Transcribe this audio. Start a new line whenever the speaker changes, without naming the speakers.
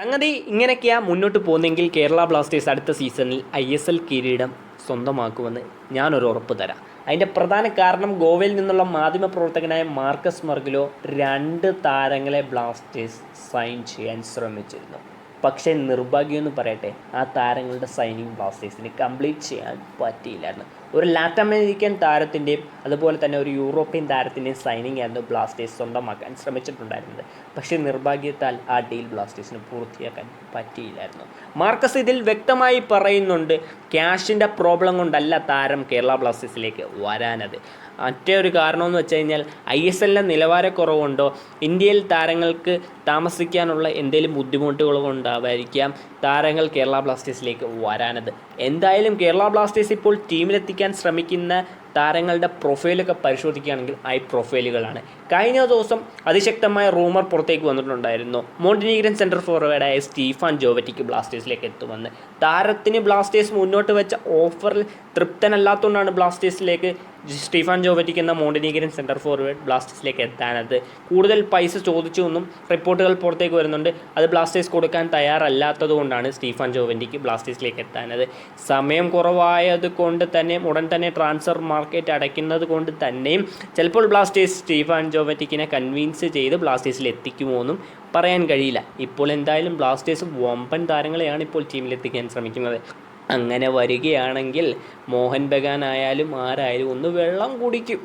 സംഗതി ഇങ്ങനെയൊക്കെയാ മുന്നോട്ട് പോകുന്നെങ്കിൽ കേരള ബ്ലാസ്റ്റേഴ്സ് അടുത്ത സീസണിൽ ഐ എസ് എൽ കിരീടം സ്വന്തമാക്കുമെന്ന് ഞാനൊരു ഉറപ്പ് തരാം. അതിന്റെ പ്രധാന കാരണം ഗോവയിൽ നിന്നുള്ള മാധ്യമ മാധ്യമപ്രവർത്തകനായ മാർക്കസ് മർഗിലോ രണ്ട് താരങ്ങളെ ബ്ലാസ്റ്റേഴ്സ് സൈൻ ചെയ്യാൻ ശ്രമിച്ചിരുന്നു. പക്ഷേ നിർഭാഗ്യമെന്ന് പറയട്ടെ ആ താരങ്ങളുടെ സൈനിങ് ബ്ലാസ്റ്റേഴ്സിന് കംപ്ലീറ്റ് ചെയ്യാൻ പറ്റിയില്ലായിരുന്നു. ഒരു ലാറ്റിൻ അമേരിക്കൻ താരത്തിന്റെയും അതുപോലെ തന്നെ ഒരു യൂറോപ്യൻ താരത്തിന്റെയും സൈനിങ് ആയിരുന്നു ബ്ലാസ്റ്റേഴ്സ് സ്വന്തമാക്കാൻ ശ്രമിച്ചിട്ടുണ്ടായിരുന്നത്. പക്ഷേ നിർഭാഗ്യത്താൽ ആ ഡീൽ ബ്ലാസ്റ്റേഴ്സിന് പൂർത്തിയാക്കാൻ പറ്റിയില്ലായിരുന്നു. മാർക്കസ് ഇതിൽ വ്യക്തമായി പറയുന്നുണ്ട് ക്യാഷിന്റെ പ്രോബ്ലം കൊണ്ടല്ല താരം കേരള ബ്ലാസ്റ്റേഴ്സിലേക്ക് വരാനത്. മറ്റേ ഒരു കാരണമെന്ന് വെച്ച് കഴിഞ്ഞാൽ ഐ എസ് എല്ലിന്റെ നിലവാരക്കുറവുണ്ടോ? ഇന്ത്യയിൽ താരങ്ങൾക്ക് താമസിക്കാനുള്ള എന്തെങ്കിലും ബുദ്ധിമുട്ടുകൾ കൊണ്ടാവായിരിക്കാം താരങ്ങൾ കേരള ബ്ലാസ്റ്റേഴ്സിലേക്ക് വരാനത്. എന്തായാലും കേരള ബ്ലാസ്റ്റേഴ്സ് ഇപ്പോൾ ടീമിലെത്തിക്കാൻ ശ്രമിക്കുന്ന താരങ്ങളുടെ പ്രൊഫൈലൊക്കെ പരിശോധിക്കുകയാണെങ്കിൽ ഐ പ്രൊഫൈലുകളാണ്. കഴിഞ്ഞ ദിവസം അതിശക്തമായ റൂമർ പുറത്തേക്ക് വന്നിട്ടുണ്ടായിരുന്നു. മോണ്ടിനീഗ്രൻ സെന്റർ ഫോർവേഡായ സ്റ്റീഫാൻ ജോവറ്റിക്ക് ബ്ലാസ്റ്റേഴ്സിലേക്ക് എത്തുമെന്ന്. താരത്തിന് ബ്ലാസ്റ്റേഴ്സ് മുന്നോട്ട് വെച്ച ഓഫറിൽ തൃപ്തനല്ലാത്തതുകൊണ്ടാണ് ബ്ലാസ്റ്റേഴ്സിലേക്ക് സ്റ്റീഫാൻ ജോവറ്റിക്ക് എന്ന മോണ്ടിനീഗ്രൻ സെന്റർ ഫോർവേഡ് ബ്ലാസ്റ്റേഴ്സിലേക്ക് എത്താനത്. കൂടുതൽ പൈസ ചോദിച്ചു എന്നും റിപ്പോർട്ടുകൾ പുറത്തേക്ക് വരുന്നുണ്ട്. അത് ബ്ലാസ്റ്റേഴ്സ് കൊടുക്കാൻ തയ്യാറല്ലാത്തത് കൊണ്ടാണ് സ്റ്റീഫാൻ ജോവന്റിക്ക് ബ്ലാസ്റ്റേഴ്സിലേക്ക് എത്താനത്. സമയം കുറവായത് കൊണ്ട് തന്നെ ഉടൻ തന്നെ ട്രാൻസ്ഫർ മാർക്കറ്റ് അടയ്ക്കുന്നത് കൊണ്ട് തന്നെയും ചിലപ്പോൾ ബ്ലാസ്റ്റേഴ്സ് സ്റ്റീഫാൻ ജോവറ്റിക്കിനെ കൺവിൻസ് ചെയ്ത് ബ്ലാസ്റ്റേഴ്സിൽ എത്തിക്കുമോ എന്നും പറയാൻ കഴിയില്ല. ഇപ്പോൾ എന്തായാലും ബ്ലാസ്റ്റേഴ്സ് വമ്പൻ താരങ്ങളെയാണ് ഇപ്പോൾ ടീമിലെത്തിക്കാൻ ശ്രമിക്കുന്നത്. അങ്ങനെ വരികയാണെങ്കിൽ മോഹൻ ബഗാൻ ആയാലും ആരായാലും ഒന്ന് വെള്ളം കുടിക്കും.